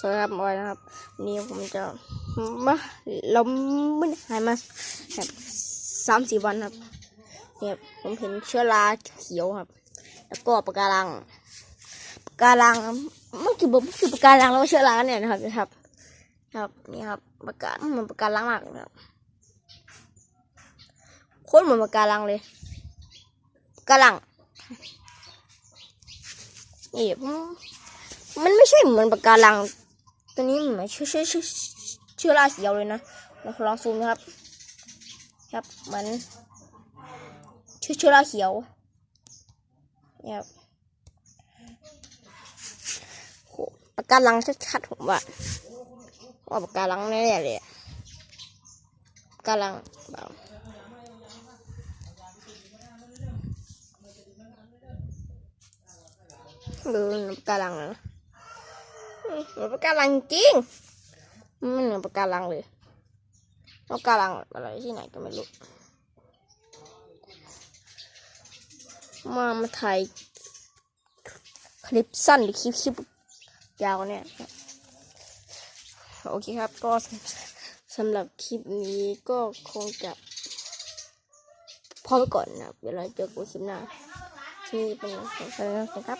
สวัสดีครับบอยนะครับนนี้ผมจะมาเราไม่ได้หายมาแบบสามสี่วันครับเนี่ยผมเห็นเชื้อราเขียวครับ แล้วก็ปะการังปะการังมันคือมันคือปะการังแล้วเชื้อราเนี่ยนะครับนะครับ ครับนี่ครับปะการมือนปะการังมากนะครับโคตรเหมือนปะการังเลยปะการังนี่ผมมันไม่ใช่เหมือนปะการัง ตัวนี้เหมือนชื้อชื้อชื้อชื้อราเขียวเลยนะเราลองซูมนะครับ ครับเหมือนชื้อชื้อราเขียวเนี่ยครับโหปากการังชัดๆผมว่าว่าปากการังแน่ๆเลยอะปากการังเปล่าดูปากการังนะ เหมือนปะการังจริงมันเหมือนปะการังเลยปะการังอะไรที่ไหนก็ไม่รู้มามาถ่ายคลิปสั้นหรือคลิปคลิปยาวเนี่ยโอเคครับก็สำหรับคลิปนี้ก็คงจะพอไปก่อนนะเดี๋ยวเราเจอกันคลิปหน้าที่นี่เป็นของใครนะครับ